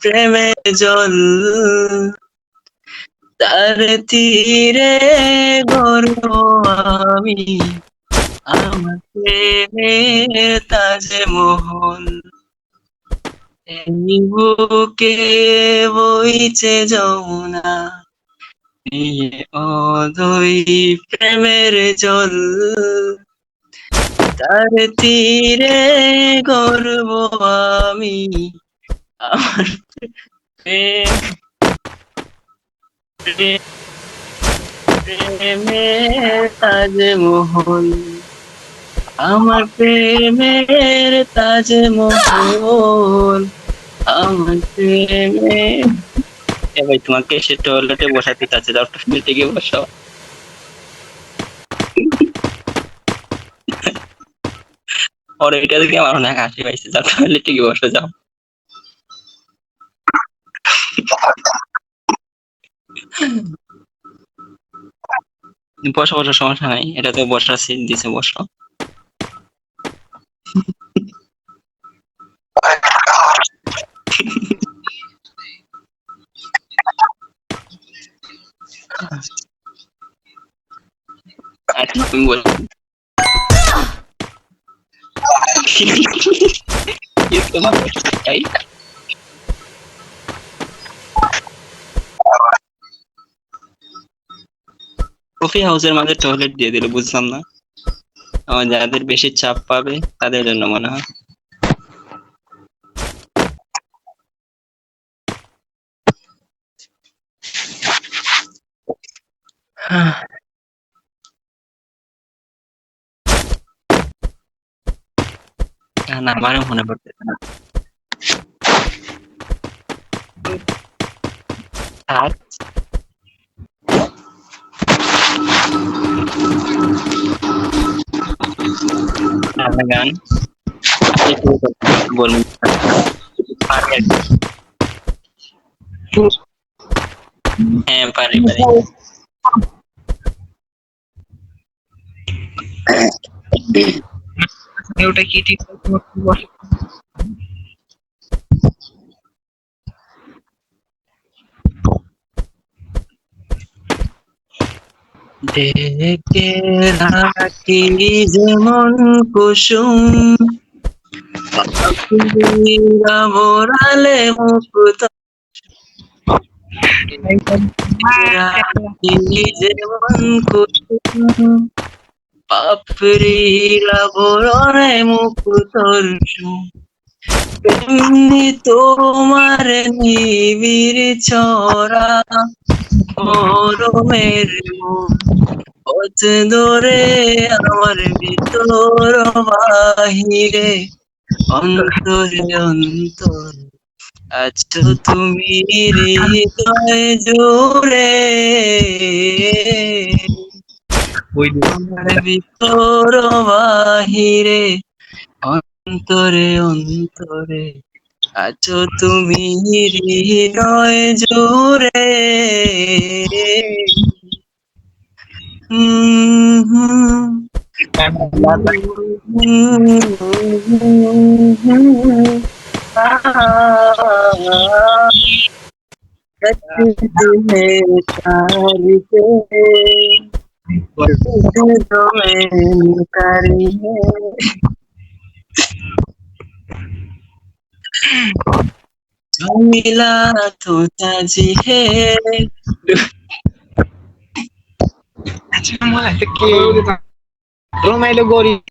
প্রেমের জল। তার তীরে গর্ব আমি। আমার প্রেমের তাজে এই বুকে বইছে যমুনা। অদই প্রেমের জল। তার তীরে গর্ব আমি। প্রেমের তাজমহল আমার প্রেমের তাজমহল, আমার প্রেমের এ ভাই, তোমাকে সে টয়লেটে বসাতে চাচ্ছে, যাও টয়লেটে গিয়ে বসাও ওর এটা দেখে আমার অনেক হাসি পাইছে, যাও টয়লেটে গিয়ে বসে, যাও। বসো বসো সমস্যা নাই এটা তো বসার সিট দিছে বসো আচ্ছা তুমি বলো। তোমার কফি হাউসের মাঝে টয়লেট দিয়ে দিল, বুঝলাম না। যাদের বেশি চাপ পাবে, তাদের জন্য মনে হয়। না মনে না। আর গান বলুন। হ্যাঁ পারি পারি ওটা কি ঠিক ডেকে রাখি যেমন কুসুম। মোরালে মুক্ত। যেমন কুসুম। পাপড়িরা বরণে মুক্ত তেমনি তোমার নিবিড় ছড়া। গরমের পথ ধরে আমার ভিতর বাহিরে, অন্তরে অন্তর আছো তুমি হৃদয় জোরে ভিতর বাহিরে, অন্তরে অন্তরে আছো তুমি হৃদয় জোরে 정밀라 도자지해 정말 특히 로멜로 고리